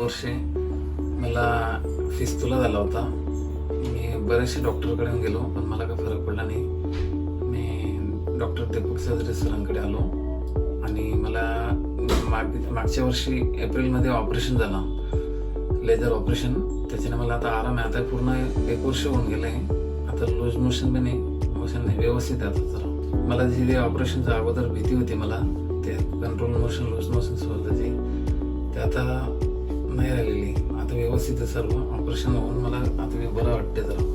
वर्षे मला फिस्तुला झाला होता. मी बरेचसे डॉक्टरकडे गेलो पण मला काही फरक पडला नाही. मी डॉक्टर दीपक सजरे सरांकडे आलो आणि मला माग मागच्या वर्षी एप्रिलमध्ये ऑपरेशन झालं. Laser operation. त्याच्याने मला आता आराम आहे. आता पूर्ण एक वर्ष होऊन गेलं आहे आता लूज मोशन पण नाही मोशन नाही. व्यवस्थित आहे आता मला जी ते ऑपरेशनच्या अगोदर भीती होती मला ते कंट्रोल मोशन लूज मोशन होतं ते आता व्यवस्थित आहे सर्व. ऑपरेशन होऊन मला आता बरं वाटते जरा.